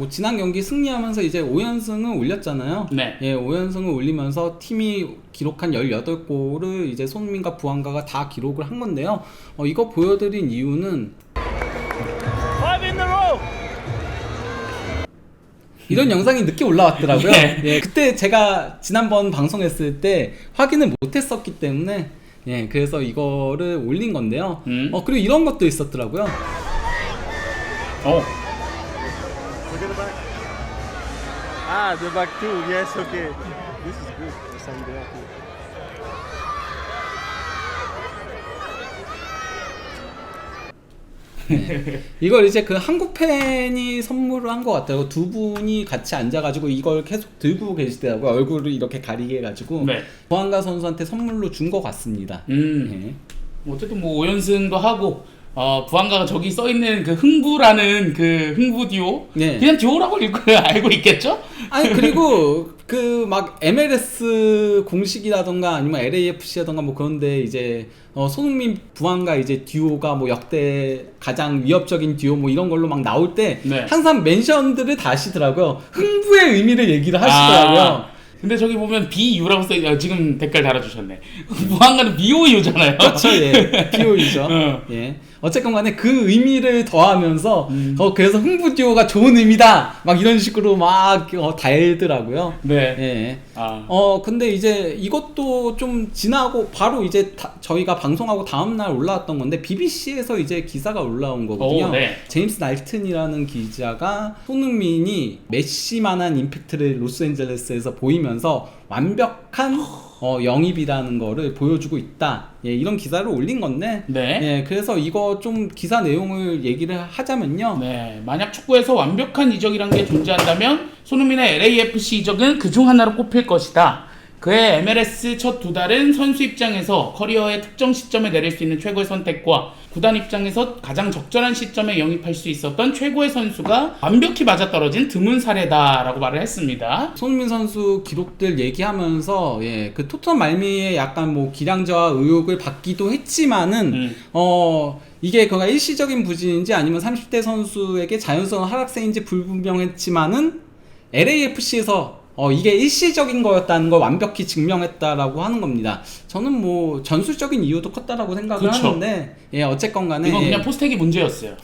뭐 지난 경기 승리하면서 이제 5연승을 올렸잖아요. 네. 예, 5연승을 올리면서 팀이 기록한 18골을 이제 손흥민과 부안가가 다 기록을 한 건데요. 어, 이거 보여드린 이유는. 이런 영상이 늦게 올라왔더라고요. 네. 예, 그때 제가 지난번 방송했을 때 확인을 못했었기 때문에 예, 그래서 이거를 올린 건데요. 음. 어, 그리고 이런 것도 있었더라고요. 어. Look at the back. Ah, the back too. Yes, okay. This is good. Some there too. 이걸 이제 그 한국 팬이 선물을 한 것 같아요. 두 분이 같이 앉아가지고 이걸 계속 들고 계시더라고요. 얼굴을 이렇게 가리게 해가지고 네. 보안가 선수한테 선물로 준 것 같습니다. 음. 예. 어쨌든 뭐 5연승도 하고 어, 부안가가 저기 써 있는 그 흥부라는 그 흥부 듀오 네. 그냥 듀오라고 읽고 알고 있겠죠? 아니 그리고 그 막 MLS 공식이라던가 아니면 LAFC라던가 뭐 그런데 이제 어 손흥민 부안가 이제 듀오가 뭐 역대 가장 위협적인 듀오 뭐 이런 걸로 막 나올 때 네. 항상 멘션들을 다 하시더라고요. 흥부의 의미를 얘기를 하시더라고요. 아, 근데 저기 보면 BU라고 써 있- 어, 지금 댓글 달아주셨네. 부안가는 BOU잖아요. 그렇죠, 예. 듀오이죠. 어. 예. 어쨌건 간에 그 의미를 더하면서, 음. 어, 그래서 흥부 듀오가 좋은 의미다! 막 이런 식으로 막, 어, 달더라고요. 네. 예. 아. 어, 근데 이제 이것도 좀 지나고 바로 이제 다- 저희가 방송하고 다음 날 올라왔던 건데, BBC에서 이제 기사가 올라온 거거든요. 오, 네. 제임스 날튼이라는 기자가 손흥민이 메시만한 임팩트를 로스앤젤레스에서 보이면서 완벽한 어, 영입이라는 거를 보여주고 있다. 예, 이런 기사를 올린 건데, 네. 예, 그래서 이거 좀 기사 내용을 얘기를 하자면요. 네, 만약 축구에서 완벽한 이적이란 게 존재한다면 손흥민의 LAFC 이적은 그 중 하나로 꼽힐 것이다. 그의 MLS 첫 두 달은 선수 입장에서 커리어의 특정 시점에 내릴 수 있는 최고의 선택과 구단 입장에서 가장 적절한 시점에 영입할 수 있었던 최고의 선수가 완벽히 맞아떨어진 드문 사례다라고 말을 했습니다. 손흥민 선수 기록들 얘기하면서 예, 그 토트넘 말미에 약간 뭐 기량저하 의혹을 받기도 했지만은 음. 어 이게 그가 일시적인 부진인지 아니면 30대 선수에게 자연스러운 하락세인지 불분명했지만은 LAFC에서 어 이게 일시적인 거였다는 걸 완벽히 증명했다라고 하는 겁니다. 저는 뭐 전술적인 이유도 컸다라고 생각을 그쵸. 하는데 예 어쨌건 간에 이건 예. 그냥 포스텍이 문제였어요.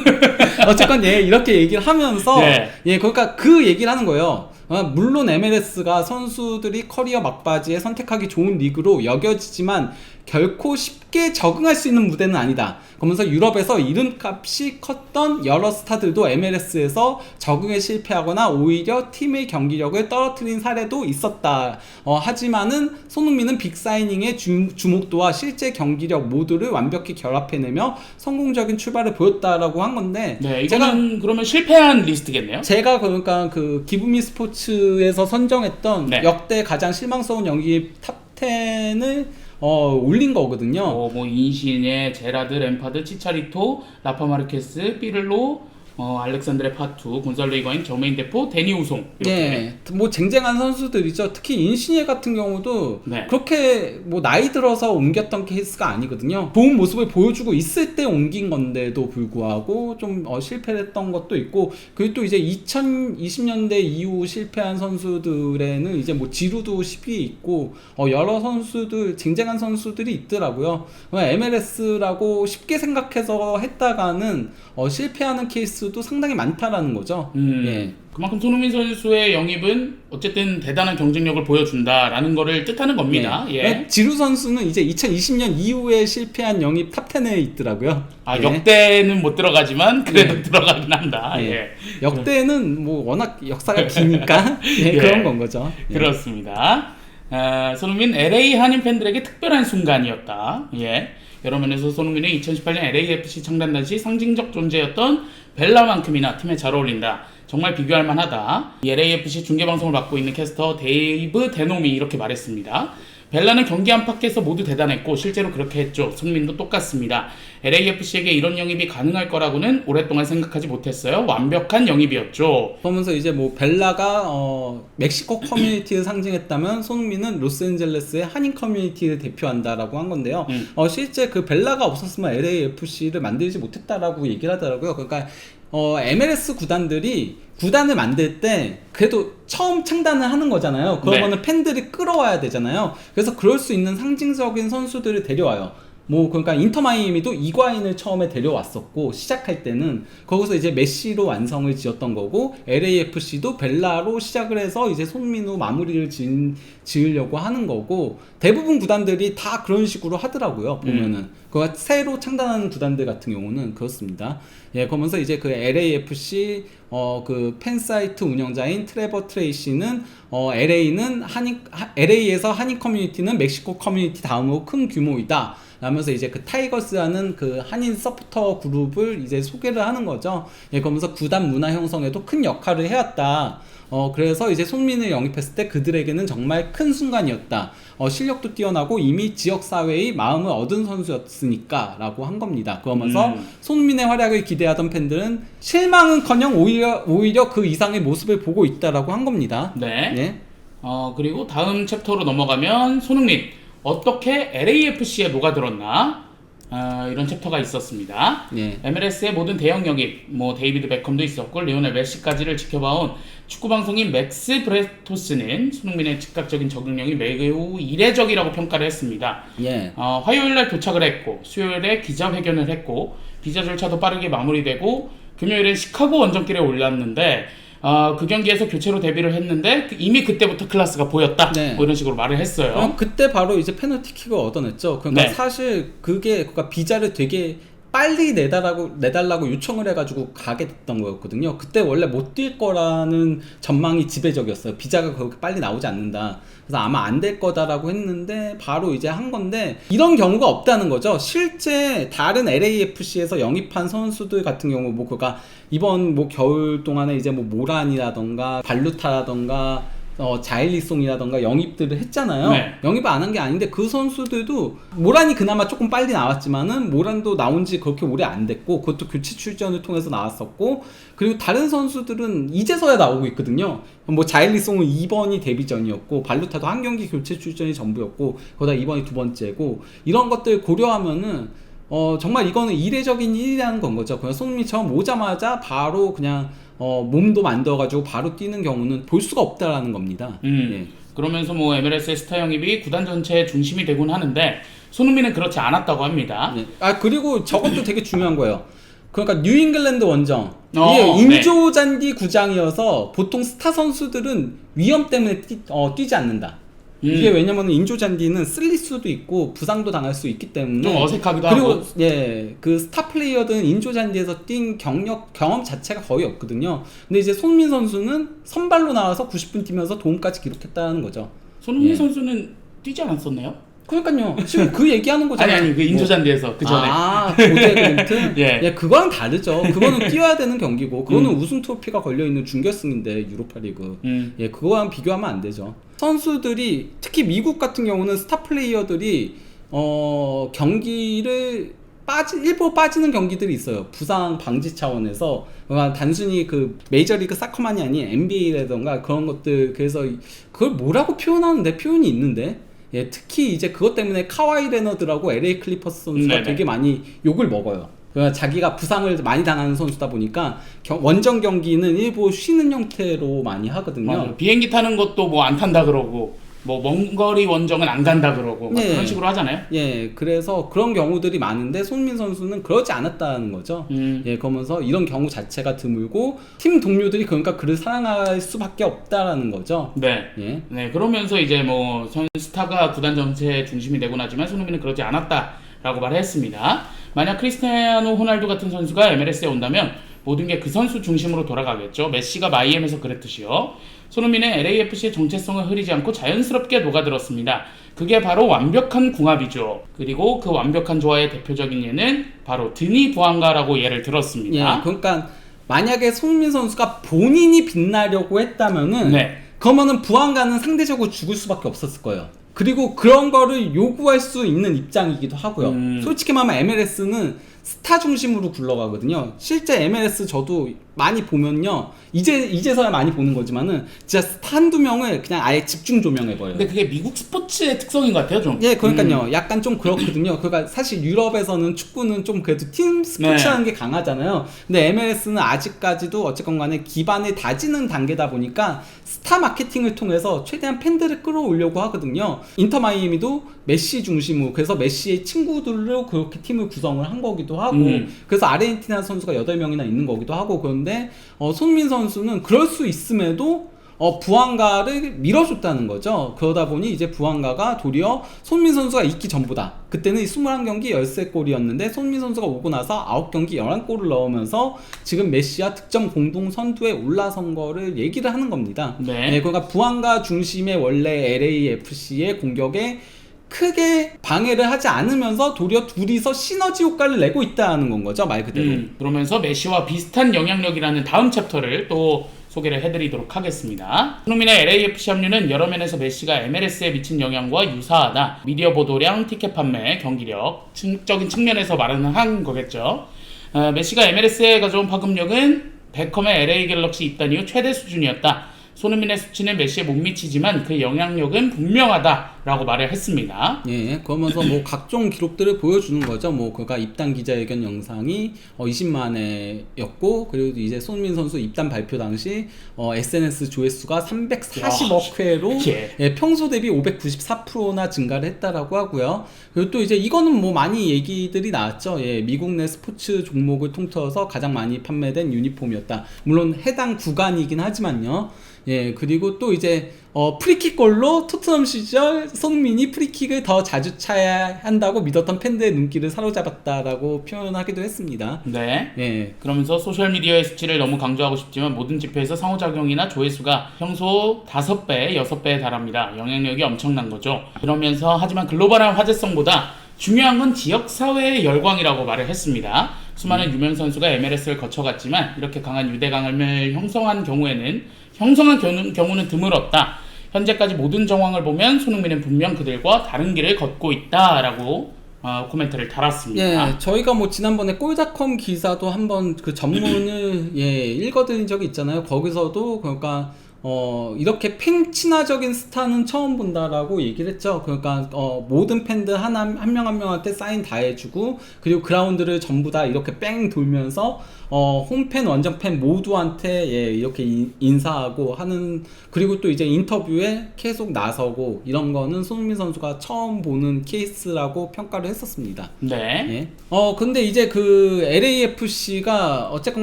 어쨌건 예 이렇게 얘기를 하면서 네. 예 그러니까 그 얘기를 하는 거예요. 어, 물론 MLS가 선수들이 커리어 막바지에 선택하기 좋은 리그로 여겨지지만 결코 쉽게 적응할 수 있는 무대는 아니다. 그러면서 유럽에서 이름값이 컸던 여러 스타들도 MLS에서 적응에 실패하거나 오히려 팀의 경기력을 떨어뜨린 사례도 있었다. 어, 하지만은 손흥민은 빅사이 닝의 주, 주목도와 실제 경기력 모두를 완벽히 결합해내며 성공적인 출발을 보였다라고 한 건데 네, 제가 그러면 실패한 리스트겠네요. 제가 그러니까 그 기부미 스포츠에서 선정했던 네. 역대 가장 실망스러운 연기 탑 10을 어, 올린 거거든요. 어, 뭐 인시네, 제라드, 램파드, 치차리토, 라파 마르케스, 삐를로, 어, 알렉산드레 파투, 곤살로 이거인, 저메인 데포, 데니 우송. 이렇게. 예, 뭐 쟁쟁한 선수들이죠. 특히 인시니에 같은 경우도 네. 그렇게 뭐 나이 들어서 옮겼던 케이스가 아니거든요. 좋은 모습을 보여주고 있을 때 옮긴 건데도 불구하고 좀 어, 실패를 했던 것도 있고 그리고 또 이제 2020년대 이후 실패한 선수들에는 이제 뭐 지루도 10위 있고 어, 여러 선수들 쟁쟁한 선수들이 있더라고요. MLS라고 쉽게 생각해서 했다가는 어, 실패하는 케이스 도 상당히 많다라는 거죠. 음, 예. 그만큼 손흥민 선수의 영입은 어쨌든 대단한 경쟁력을 보여준다라는 거를 뜻하는 겁니다. 네. 예. 그러니까 지루 선수는 이제 2020년 이후에 실패한 영입 탑 10에 있더라고요. 아, 예. 역대는 못 들어가지만 그래도 네. 들어가긴 한다. 예. 예. 역대는 뭐 워낙 역사가 기니까 예, 예. 그런 건 거죠. 예. 그렇습니다. 아, 손흥민 LA 한인 팬들에게 특별한 순간이었다. 예. 여러 면에서 손흥민의 2018년 LAFC 창단 당시 상징적 존재였던 벨라만큼이나 팀에 잘 어울린다. 정말 비교할 만하다. 이 LAFC 중계방송을 맡고 있는 캐스터 데이브 데노미 이렇게 말했습니다. 벨라는 경기 안팎에서 모두 대단했고 실제로 그렇게 했죠. 손민도 똑같습니다. LAFC에게 이런 영입이 가능할 거라고는 오랫동안 생각하지 못했어요. 완벽한 영입이었죠. 그러면서 이제 뭐 벨라가 어, 멕시코 커뮤니티를 상징했다면 손흥민은 로스앤젤레스의 한인 커뮤니티를 대표한다라고 한 건데요. 음. 어, 실제 그 벨라가 없었으면 LAFC를 만들지 못했다라고 얘기를 하더라고요. 그러니까 어, MLS 구단들이 구단을 만들 때 그래도 처음 창단을 하는 거잖아요. 그러면은 팬들이 끌어와야 되잖아요. 그래서 그럴 수 있는 상징적인 선수들을 데려와요. 뭐 그러니까 인터 마이애미도 이과인을 처음에 데려왔었고 시작할 때는 거기서 이제 메시로 완성을 지었던 거고 LAFC도 벨라로 시작을 해서 이제 손민우 마무리를 지, 지으려고 하는 거고 대부분 구단들이 다 그런 식으로 하더라고요 보면은 그 새로 창단하는 구단들 같은 경우는 그렇습니다. 예, 그러면서 이제 그 LAFC 어 그 팬사이트 운영자인 트레버 트레이시는 어 LA는 한인 하- LA에서 한인 커뮤니티는 멕시코 커뮤니티 다음으로 큰 규모이다. 라면서 이제 그 타이거스라는 그 한인 서포터 그룹을 이제 소개를 하는 거죠. 예, 그러면서 구단 문화 형성에도 큰 역할을 해왔다. 어, 그래서 이제 손민을 영입했을 때 그들에게는 정말 큰 순간이었다. 어, 실력도 뛰어나고 이미 지역사회의 마음을 얻은 선수였으니까 라고 한 겁니다. 그러면서 음. 손민의 활약을 기대하던 팬들은 실망은 커녕 오히려, 오히려 그 이상의 모습을 보고 있다라고 한 겁니다. 네. 예. 어, 그리고 다음 챕터로 넘어가면 손흥민 어떻게 LAFC에 녹아들었나 어, 이런 챕터가 있었습니다. 예. MLS의 모든 대형 영입, 뭐 데이비드 베컴도 있었고 리오넬 메시까지를 지켜봐온 축구 방송인 맥스 브레토스는 손흥민의 즉각적인 적응력이 매우 이례적이라고 평가를 했습니다. 예. 어, 화요일 날 도착을 했고 수요일에 기자회견을 했고 비자 절차도 빠르게 마무리되고 금요일에 시카고 원정길에 올랐는데 어, 그 경기에서 교체로 데뷔를 했는데 그- 이미 그때부터 클래스가 보였다. 네. 뭐 이런 식으로 말을 했어요. 그때 바로 이제 페널티킥을 얻어냈죠. 그러니까 네. 사실 그게 그러니까 비자를 되게 빨리 내달라고 내달라고 요청을 해가지고 가게 됐던 거였거든요. 그때 원래 못 뛸 거라는 전망이 지배적이었어요. 비자가 그렇게 빨리 나오지 않는다. 그래서 아마 안 될 거다라고 했는데 바로 이제 한 건데 이런 경우가 없다는 거죠. 실제 다른 LAFC에서 영입한 선수들 같은 경우 뭐 그가 이번 뭐 겨울 동안에 이제 뭐 모란이라던가 발루타라던가 어, 자일리송이라던가 영입들을 했잖아요. 네. 영입을 안 한 게 아닌데 그 선수들도 모란이 그나마 조금 빨리 나왔지만은 모란도 나온 지 그렇게 오래 안 됐고 그것도 교체 출전을 통해서 나왔었고 그리고 다른 선수들은 이제서야 나오고 있거든요. 뭐 자일리송은 2번이 데뷔전이었고 발루타도 한 경기 교체 출전이 전부였고 거기다 이번이 두 번째고 이런 것들 고려하면은 어 정말 이거는 이례적인 일이라는 건 거죠. 그냥 손흥민처럼 오자마자 바로 그냥 어 몸도 만들어가지고 바로 뛰는 경우는 볼 수가 없다라는 겁니다. 음. 예. 그러면서 뭐 MLS의 스타 영입이 구단 전체의 중심이 되곤 하는데 손흥민은 그렇지 않았다고 합니다. 예. 아 그리고 저것도 되게 중요한 거예요. 그러니까 뉴잉글랜드 원정 어, 이게 인조잔디 구장이어서 보통 스타 선수들은 위험 때문에 뛰, 어, 뛰지 않는다. 음. 이게 왜냐면 인조 잔디는 쓸릴 수도 있고 부상도 당할 수 있기 때문에 좀 어색하기도 그리고 하고. 예, 그 스타 플레이어들은 인조 잔디에서 뛴 경력 경험 자체가 거의 없거든요. 근데 이제 손민 선수는 선발로 나와서 90분 뛰면서 도움까지 기록했다는 거죠. 손흥민 예. 선수는 뛰지 않았었나요? 그러니까요. 지금 그 얘기하는 아니 거잖아요. 아니 그 인조잔디에서 그 전에. 아, 고대 그랜트? 예. 예. 그거랑 다르죠. 그거는 뛰어야 되는 경기고, 그거는 우승 트로피가 걸려 있는 준결승인데, 유로파리그. 음. 예, 그거랑 비교하면 안 되죠. 선수들이, 특히 미국 같은 경우는 스타 플레이어들이, 어, 경기를 빠지, 일부 빠지는 경기들이 있어요. 부상 방지 차원에서. 그러니까 단순히 그 메이저리그 사커만이 아닌 NBA라던가 그런 것들, 그래서 이- 그걸 뭐라고 표현하는데, 표현이 있는데, 예, 특히 이제 그것 때문에 카와이 레너드라고 LA 클리퍼스 선수가 네네. 되게 많이 욕을 먹어요. 그러니까 자기가 부상을 많이 당하는 선수다 보니까 경- 원정 경기는 일부 쉬는 형태로 많이 하거든요. 맞아요. 비행기 타는 것도 뭐 안 탄다 그러고 뭐 먼 거리 원정은 안 간다 그러고 막 네. 그런 식으로 하잖아요. 예, 그래서 그런 경우들이 많은데 손민 선수는 그러지 않았다는 거죠. 음. 예, 그러면서 이런 경우 자체가 드물고 팀 동료들이 그러니까 그를 사랑할 수밖에 없다라는 거죠. 네. 예. 네, 그러면서 이제 뭐 선 스타가 구단 전체의 중심이 되곤 하지만 손흥민은 그러지 않았다라고 말했습니다. 만약 크리스티아노 호날두 같은 선수가 MLS에 온다면 모든 게 그 선수 중심으로 돌아가겠죠. 메시가 마이애미에서 그랬듯이요. 손흥민은 LAFC의 정체성을 흐리지 않고 자연스럽게 녹아들었습니다. 그게 바로 완벽한 궁합이죠. 그리고 그 완벽한 조화의 대표적인 예는 바로 드니 부안가라고 예를 예, 들었습니다. 그러니까 만약에 손민 선수가 본인이 빛나려고 했다면은 네. 그러면은 부안가는 상대적으로 죽을 수밖에 없었을 거예요. 그리고 그런 거를 요구할 수 있는 입장이기도 하고요. 음. 솔직히 말하면 MLS는 스타 중심으로 굴러가거든요. 실제 MLS 저도 많이 보면요. 이제 이제서야 많이 보는 거지만은 진짜 한두 명을 그냥 아예 집중 조명해 버려요. 근데 그게 미국 스포츠의 특성인 것 같아요, 좀. 예, 그러니까요. 음. 약간 좀 그렇거든요. 그러니까 사실 유럽에서는 축구는 좀 그래도 팀 스포츠라는 네. 게 강하잖아요. 근데 MLS 는 아직까지도 어쨌건 간에 기반을 다지는 단계다 보니까 스타 마케팅을 통해서 최대한 팬들을 끌어오려고 하거든요. 인터 마이애미도 메시 중심으로 그래서 메시의 친구들로 그렇게 팀을 구성을 한 거기도 하고 음. 그래서 아르헨티나 선수가 8명이나 있는 거기도 하고 그런데 어, 손민 선수는 그럴 수 있음에도 어, 부안가를 밀어줬다는 거죠. 그러다 보니 이제 부안가가 도리어 손민 선수가 있기 전보다 그때는 21경기 13골이었는데 손민 선수가 오고 나서 9경기 11골을 넣으면서 지금 메시와 득점 공동 선두에 올라선 거를 얘기를 하는 겁니다. 네. 그러니까 부안가 중심의 원래 LAFC의 공격에 크게 방해를 하지 않으면서 도리어 둘이서 시너지 효과를 내고 있다는 건 거죠 말 그대로. 음, 그러면서 메시와 비슷한 영향력이라는 다음 챕터를 또 소개를 해드리도록 하겠습니다. 손흥민의 LAFC 합류는 여러 면에서 메시가 MLS에 미친 영향과 유사하다. 미디어 보도량, 티켓 판매, 경기력, 적인 측면에서 말하는 한 거겠죠. 어, 메시가 MLS에 가져온 파급력은 베컴의 LA 갤럭시 입단 이후 최대 수준이었다. 손흥민의 수치는 메시에 못 미치지만 그 영향력은 분명하다 라고 말을 했습니다. 예, 그러면서 뭐 각종 기록들을 보여주는 거죠. 뭐 그가 입단 기자회견 영상이 어 20만회였고 그리고 이제 손민 선수 입단 발표 당시 어 SNS 조회수가 340억 회로 예. 예, 평소 대비 594%나 증가를 했다라고 하고요. 그리고 또 이제 이거는 뭐 많이 얘기들이 나왔죠. 예, 미국 내 스포츠 종목을 통틀어서 가장 많이 판매된 유니폼이었다. 물론 해당 구간이긴 하지만요. 예, 그리고 또 이제 어, 프리킥 골로 토트넘 시절 손민이 프리킥을 더 자주 차야 한다고 믿었던 팬들의 눈길을 사로잡았다라고 표현하기도 했습니다. 네. 예, 그러면서 소셜미디어의 수치를 너무 강조하고 싶지만 모든 지표에서 상호작용이나 조회수가 평소 5배, 6배에 달합니다. 영향력이 엄청난 거죠. 그러면서 하지만 글로벌한 화제성보다 중요한 건 지역사회의 열광이라고 말을 했습니다. 수많은 유명 선수가 MLS를 거쳐갔지만 이렇게 강한 유대감을 형성한 경우에는 형성한 경우, 경우는 드물었다. 현재까지 모든 정황을 보면 손흥민은 분명 그들과 다른 길을 걷고 있다라고 어, 코멘트를 달았습니다. 예, 저희가 뭐 지난번에 꼴닷컴 기사도 한번 그 전문을 예 읽어드린 적이 있잖아요. 거기서도 그러니까 어 이렇게 팬 친화적인 스타는 처음 본다라고 얘기를 했죠. 그러니까 어 모든 팬들 하나 한 명 한 명한테 사인 다 해주고 그리고 그라운드를 전부 다 이렇게 뺑 돌면서 어 홈팬 원정팬 모두한테 예 이렇게 인- 인사하고 하는 그리고 또 이제 인터뷰에 계속 나서고 이런 거는 손흥민 선수가 처음 보는 케이스라고 평가를 했었습니다. 네. 예. 어 근데 이제 그 LAFC가 어쨌건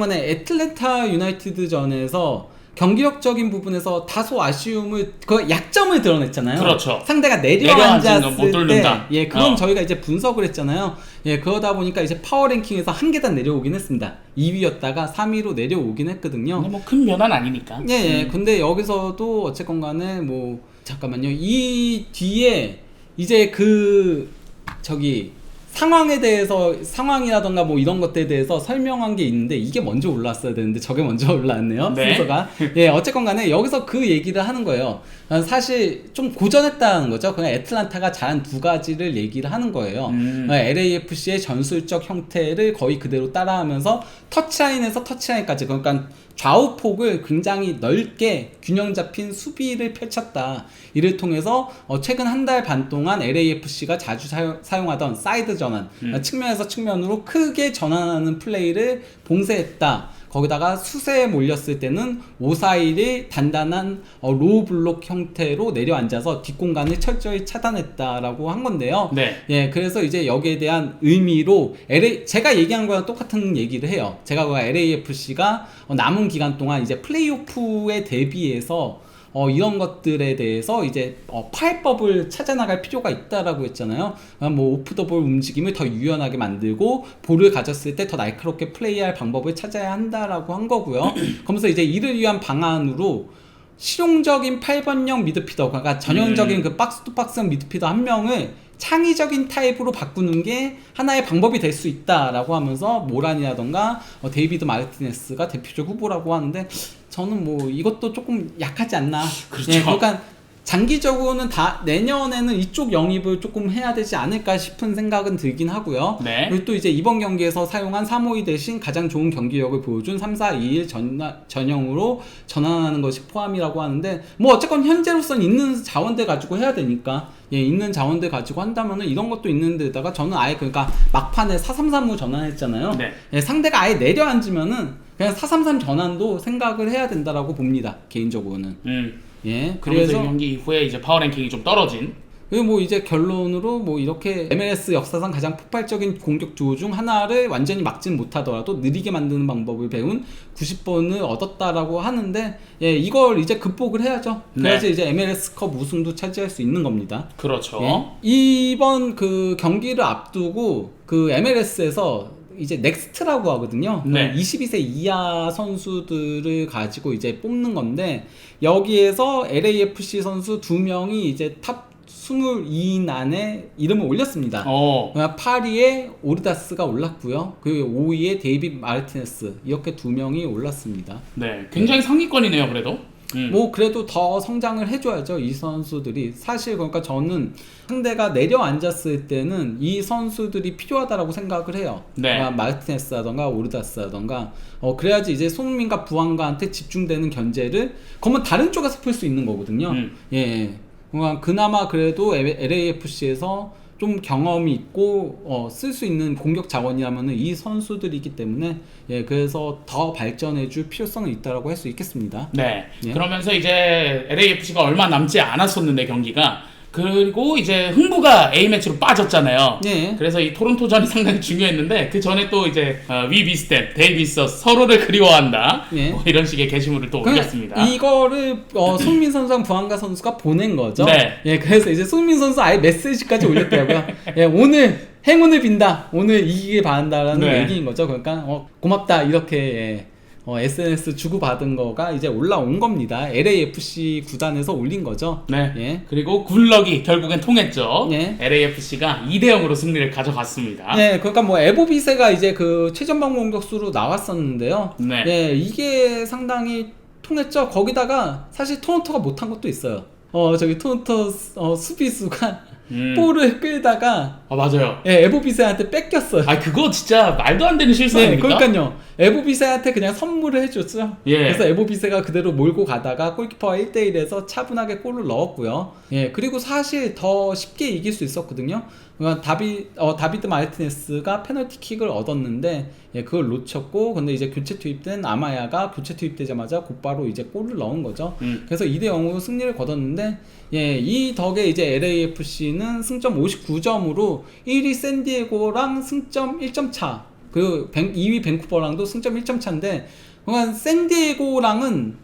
간에 애틀랜타 유나이티드 전에서 경기력적인 부분에서 다소 아쉬움을 그 약점을 드러냈잖아요. 그렇죠. 상대가 내려앉았을 못 때. 예, 그건 어. 저희가 이제 분석을 했잖아요. 예, 그러다 보니까 이제 파워 랭킹에서 한 계단 내려오긴 했습니다. 2위였다가 3위로 내려오긴 했거든요. 뭐 큰 변화는 아니니까. 예, 예. 근데 여기서도 어쨌건 간에 뭐 잠깐만요. 이 뒤에 이제 그 저기 상황에 대해서 상황이라던가 뭐 이런 것들에 대해서 설명한 게 있는데 이게 먼저 올라왔어야 되는데 저게 먼저 올라왔네요. 네. 순서가. 예, 어쨌건 간에 여기서 그 얘기를 하는 거예요. 아, 사실 좀 고전했다는 거죠. 그냥 애틀란타가 잘한 두 가지를 얘기를 하는 거예요. 음. 어, LAFC의 전술적 형태를 거의 그대로 따라하면서 터치라인에서 터치라인까지 그러니까 좌우폭을 굉장히 넓게 균형 잡힌 수비를 펼쳤다. 이를 통해서 어, 최근 한 달 반 동안 LAFC가 자주 사용, 사용하던 사이드 전환 음. 어, 측면에서 측면으로 크게 전환하는 플레이를 봉쇄했다. 거기다가 수세에 몰렸을 때는 541이 단단한 어, 로우 블록 형태로 내려앉아서 뒷공간을 철저히 차단했다라고 한 건데요. 네. 예, 그래서 이제 여기에 대한 의미로 LA 제가 얘기한 거랑 똑같은 얘기를 해요. 제가 그 LAFC가 남은 기간 동안 이제 플레이오프에 대비해서 어, 이런 것들에 대해서 이제 어, 파해법을 찾아나갈 필요가 있다라고 했잖아요. 아, 뭐 오프 더 볼 움직임을 더 유연하게 만들고 볼을 가졌을 때 더 날카롭게 플레이할 방법을 찾아야 한다라고 한 거고요. 그러면서 이제 이를 위한 방안으로 실용적인 8번형 미드피더, 그러니까 전형적인 음. 그 박스 투 박스 미드피더 한 명을 창의적인 타입으로 바꾸는 게 하나의 방법이 될 수 있다라고 하면서 모란이라던가 어, 데이비드 마르티네스가 대표적 후보라고 하는데 저는 뭐 이것도 조금 약하지 않나. 그렇죠. 예, 그러니까 장기적으로는 다 내년에는 이쪽 영입을 조금 해야 되지 않을까 싶은 생각은 들긴 하고요. 네. 그리고 또 이제 이번 경기에서 사용한 352 대신 가장 좋은 경기력을 보여준 3, 4, 2, 1 전, 전형으로 전환하는 것이 포함이라고 하는데 뭐 어쨌건 현재로선 있는 자원들 가지고 해야 되니까 예, 있는 자원들 가지고 한다면은 이런 것도 있는 데다가 저는 아예 그러니까 막판에 433로 전환했잖아요. 네. 예, 상대가 아예 내려앉으면은 그냥 433 전환도 생각을 해야 된다라고 봅니다. 개인적으로는. 음. 예. 그래서 그래서 이 경기 이후에 이제 파워 랭킹이 좀 떨어진 그리고 뭐 이제 결론으로 뭐 이렇게 MLS 역사상 가장 폭발적인 공격 조중 하나를 완전히 막진 못하더라도 느리게 만드는 방법을 배운 90번을 얻었다라고 하는데 예 이걸 이제 극복을 해야죠. 그래야지 네. 이제 MLS컵 우승도 차지할 수 있는 겁니다. 그렇죠. 예. 이번 그 경기를 앞두고 그 MLS에서 이제 넥스트라고 하거든요. 네. 22세 이하 선수들을 가지고 이제 뽑는 건데 여기에서 LAFC 선수 두 명이 이제 탑 22인 안에 이름을 올렸습니다. 어. 8위에 오르다스가 올랐고요. 그리고 5위에 데이빗 마르티네스 이렇게 두 명이 올랐습니다. 네. 굉장히 상위권이네요, 그래도. 음. 뭐 그래도 더 성장을 해줘야죠 이 선수들이 사실 그러니까 저는 상대가 내려앉았을 때는 이 선수들이 필요하다라고 생각을 해요 네. 그러니까 마르티네스라던가 오르다스라던가 어 그래야지 이제 손흥민과 부안가한테 집중되는 견제를 그러면 다른 쪽에서 풀 수 있는 거거든요 음. 예 그러니까 그나마 그래도 LAFC에서 좀 경험이 있고 어, 쓸 수 있는 공격 자원이라면 이 선수들이기 때문에 예 그래서 더 발전해줄 필요성은 있다라고 할 수 있겠습니다. 네. 예. 그러면서 이제 LAFC가 얼마 남지 않았었는데 경기가 그리고 이제 흥부가 A 매치로 빠졌잖아요. 예. 그래서 이 토론토전이 상당히 중요했는데 그 전에 또 이제 어, 위 비스템, 데이비스 서로를 그리워한다. 예. 뭐 이런 식의 게시물을 또 그냥 올렸습니다. 이거를 어, 손민 선수랑 부한가 선수가 보낸 거죠. 네. 예, 그래서 이제 손민 선수 아예 메시지까지 올렸더라고요. 예, 오늘 행운을 빈다. 오늘 이기길 바란다라는 네. 얘기인 거죠. 그러니까 어, 고맙다 이렇게 예, 어, SNS 주고 받은 거가 이제 올라온 겁니다. LAFC 구단에서 올린 거죠. 네. 예. 그리고 굴럭이 결국엔 통했죠. 예. LAFC가 2대 0으로 승리를 가져갔습니다. 예, 그러니까 뭐 에보비세가 이제 그 최전방 공격수로 나왔었는데요. 네. 예, 이게 상당히 통했죠. 거기다가 사실 토론토가 못한 것도 있어요. 어, 저기 토론토 수- 어, 수비수가 음. 볼을 끌다가 아 맞아요. 예, 에보비세한테 뺏겼어요. 아 그거 진짜 말도 안 되는 실수 네, 아닙니까? 그러니까요. 에보비세한테 그냥 선물을 해줬죠. 예. 그래서 에보비세가 그대로 몰고 가다가 골키퍼와 1대1에서 차분하게 골을 넣었고요. 예, 그리고 사실 더 쉽게 이길 수 있었거든요. 그러니까 다비, 어, 다비드 마르티네스가 페널티킥을 얻었는데, 예, 그걸 놓쳤고, 근데 이제 교체 투입된 아마야가 교체 투입되자마자 곧바로 이제 골을 넣은 거죠. 음. 그래서 2대 0으로 승리를 거뒀는데, 예, 이 덕에 이제 LAFC는 승점 59점으로 1위 샌디에고랑 승점 1점 차. 벤- 2위 밴쿠버랑도 승점 1점 차인데, 그러니까 샌디에고랑은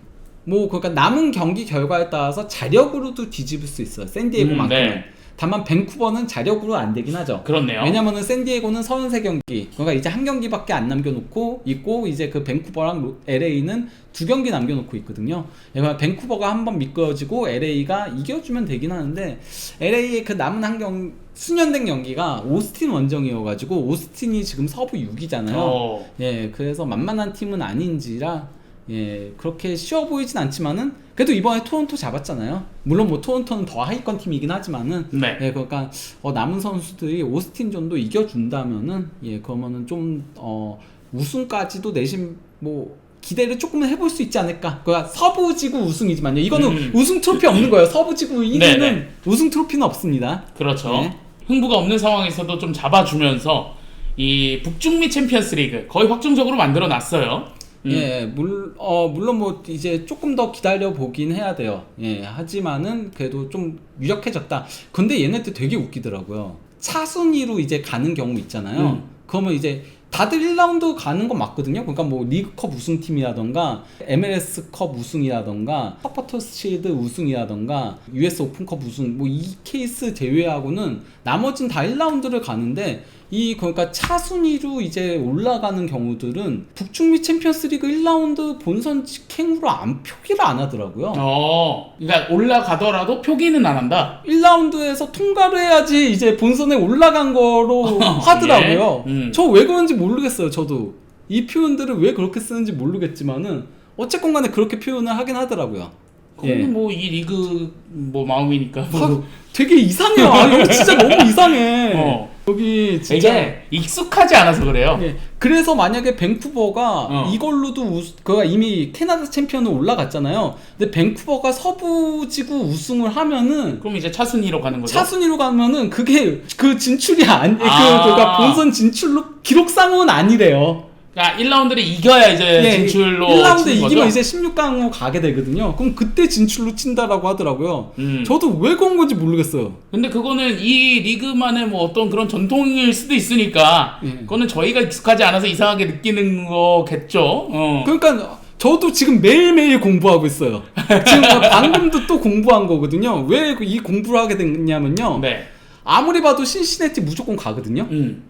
뭐 그러니까 남은 경기 결과에 따라서 자력으로도 뒤집을 수 있어요. 샌디에고만큼은. 음, 네. 다만 밴쿠버는 자력으로 안 되긴 하죠. 그렇네요. 왜냐면은 샌디에고는 33경기, 그러니까 이제 한 경기밖에 안 남겨놓고 있고 이제 그 밴쿠버랑 로- LA는 두 경기 남겨놓고 있거든요. 그러니까 밴쿠버가 한번 미끄러지고 LA가 이겨주면 되긴 하는데 LA의 그 남은 한 경 수년된 경기가 오스틴 원정이어가지고 오스틴이 지금 서부 6위잖아요. 어. 예, 그래서 만만한 팀은 아닌지라 예, 그렇게 쉬워 보이진 않지만은 그래도 이번에 토론토 잡았잖아요. 물론 뭐 토론토는 더 하위권 팀이긴 하지만은 네. 예, 그러니까 어, 남은 선수들이 오스틴 존도 이겨준다면은 예, 그러면은 좀 어, 우승까지도 내심 뭐 기대를 조금은 해볼 수 있지 않을까. 그러니까 서부 지구 우승이지만요. 이거는 음. 우승 트로피 없는 거예요. 서부 지구 1위는 네네. 우승 트로피는 없습니다. 그렇죠. 네. 흥부가 없는 상황에서도 좀 잡아주면서 이 북중미 챔피언스 리그 거의 확정적으로 만들어 놨어요. 음. 예, 물, 어, 물론 뭐 이제 조금 더 기다려 보긴 해야 돼요. 예, 하지만은 그래도 좀 유력해졌다. 근데 얘네들 되게 웃기더라고요. 차순위로 이제 가는 경우 있잖아요. 음. 그러면 이제 다들 1라운드 가는 건 맞거든요. 그러니까 뭐 리그컵 우승팀이라던가 MLS컵 우승이라던가 서퍼터스 실드 우승이라던가 US 오픈컵 우승 뭐 이 케이스 제외하고는 나머진 다 1라운드를 가는데 이 그러니까 차순위로 이제 올라가는 경우들은 북중미 챔피언스리그 1라운드 본선 직행으로 안 표기를 안 하더라고요. 어, 그러니까 올라가더라도 표기는 안 한다. 1라운드에서 통과를 해야지 이제 본선에 올라간 거로 하더라고요. 예. 음. 저왜 그런지 모르겠어요, 저도. 이 표현들을 왜 그렇게 쓰는지 모르겠지만은 어쨌건 간에 그렇게 표현을 하긴 하더라고요. 그건 예. 뭐 이 리그 뭐 마음이니까. 뭐. 아, 되게 이상해요. 아, 여기 진짜 너무 이상해. 어. 여기 진짜. 이게 익숙하지 않아서 그래요. 예. 그래서 만약에 밴쿠버가 어. 이걸로도 우스, 그가 이미 캐나다 챔피언으로 올라갔잖아요. 근데 밴쿠버가 서부 지구 우승을 하면은 그럼 이제 차순위로 가는 거죠. 차순위로 가면은 그게 그 진출이 아니 그 아. 그가 본선 진출로 기록상은 아니래요. 그러니까 1라운드를 이겨야 이제 예, 진출로 1라운드 치는 이기면 거죠? 이제 16강으로 가게 되거든요. 그럼 그때 진출로 친다라고 하더라고요. 음. 저도 왜 그런 건지 모르겠어요. 근데 그거는 이 리그만의 뭐 어떤 그런 전통일 수도 있으니까 예. 그거는 저희가 익숙하지 않아서 이상하게 느끼는 거겠죠. 어. 그러니까 저도 지금 매일매일 공부하고 있어요. 지금 방금도 또 공부한 거거든요. 왜 이 공부를 하게 됐냐면요. 네. 아무리 봐도 신시내티 무조건 가거든요. 음.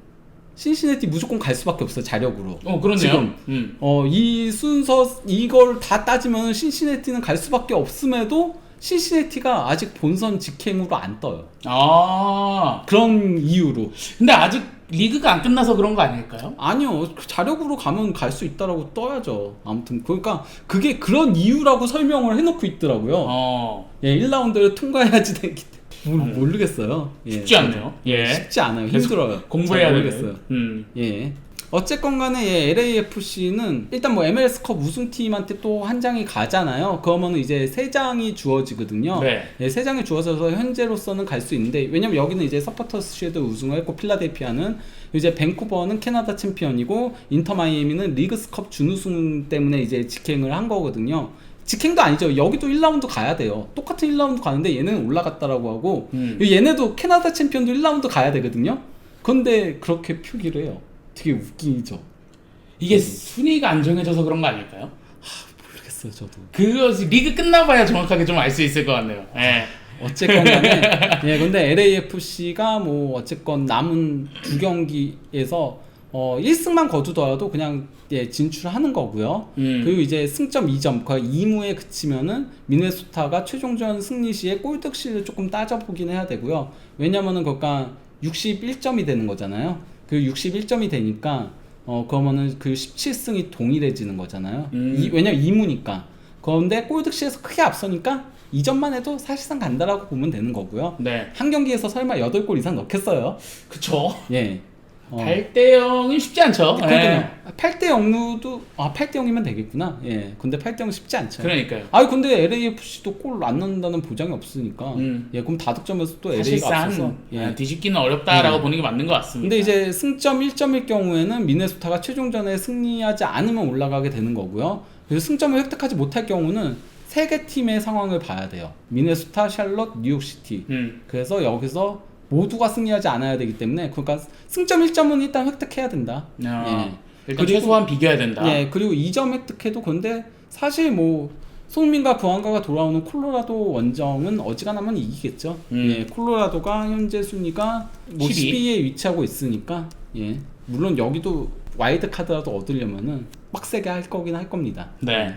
신시내티 무조건 갈 수밖에 없어요. 자력으로. 어 그렇네요. 지금. 음. 어, 이 순서 이걸 다 따지면 신시내티는 갈 수밖에 없음에도 신시내티가 아직 본선 직행으로 안 떠요. 아. 그런 이유로. 근데 아직 리그가 안 끝나서 그런 거 아닐까요? 아니요. 그 자력으로 가면 갈 수 있다라고 떠야죠. 아무튼 그러니까 그게 그런 이유라고 설명을 해 놓고 있더라고요. 어. 예, 1라운드를 통과해야지 되기 때문에 모르- 모르겠어요. 예. 쉽지 않네요. 예. 쉽지 않아요. 힘들어요. 공부해야 잘. 모르겠어요. 음. 예. 어쨌건 간에 예, LAFC는 일단 뭐 MLS컵 우승팀한테 또 한 장이 가잖아요. 그러면 이제 세 장이 주어지거든요. 네. 예, 세 장이 주어져서 현재로서는 갈 수 있는데 왜냐면 여기는 이제 서포터스 쉐드 우승을 했고 필라델피아는 이제 밴쿠버는 캐나다 챔피언이고 인터 마이애미는 리그스컵 준우승 때문에 이제 직행을 한 거거든요. 직행도 아니죠. 여기도 1라운드 가야 돼요. 똑같은 1라운드 가는데 얘는 올라갔다라고 하고 음. 얘네도 캐나다 챔피언도 1라운드 가야 되거든요. 근데 그렇게 표기를 해요. 되게 웃기죠. 이게 순위가 안 정해져서 그런 거 아닐까요? 모르겠어요, 저도. 그거 리그 끝나봐야 정확하게 좀 알 수 있을 것 같네요. 예. 어쨌건 간에 예 근데 LAFC가 뭐 어쨌건 남은 두 경기에서 어 1승만 거두더라도 그냥 예 진출하는 거고요. 음. 그리고 이제 승점 2점 거의 2무에 그치면은 미네소타가 최종전 승리 시에 골득실을 조금 따져보긴 해야 되고요. 왜냐면은 그니까 61점이 되는 거잖아요. 그 61점이 되니까 어 그러면은 그 17승이 동일해지는 거잖아요. 음. 이, 왜냐면 2무니까. 그런데 골득실에서 크게 앞서니까 2점만 해도 사실상 간다라고 보면 되는 거고요. 네. 한 경기에서 설마 8골 이상 넣겠어요? 그쵸. 예. 어. 8대 0이 쉽지 않죠. 예. 그러니까요. 8대 0도 아 8대 0이면 되겠구나. 예. 근데 8대 0은 쉽지 않죠. 그러니까요. 아니 근데 LAFC도 골 안 넣는다는 보장이 없으니까. 음. 예. 그럼 다득점에서 또 LA가 사실상 앞서서. 예. 아, 뒤집기는 어렵다라고 음. 보는 게 맞는 것 같습니다. 근데 이제 승점 1점일 경우에는 미네소타가 최종전에 승리하지 않으면 올라가게 되는 거고요. 그래서 승점을 획득하지 못할 경우는 세 개 팀의 상황을 봐야 돼요. 미네소타, 샬럿, 뉴욕시티. 음. 그래서 여기서 모두가 승리하지 않아야 되기 때문에 그러니까 승점 1점은 일단 획득해야 된다. 아, 예. 일단 그리고- 최소한 비교해야 된다. 예, 그리고 2점 획득해도 근데 사실 뭐 손흥민과 부안가가 돌아오는 콜로라도 원정은 어지간하면 이기겠죠. 음. 예, 콜로라도가 현재 순위가 뭐 12. 12위에 위치하고 있으니까 예, 물론 여기도 와일드 카드라도 얻으려면은 빡세게 할 거긴 할 겁니다. 네.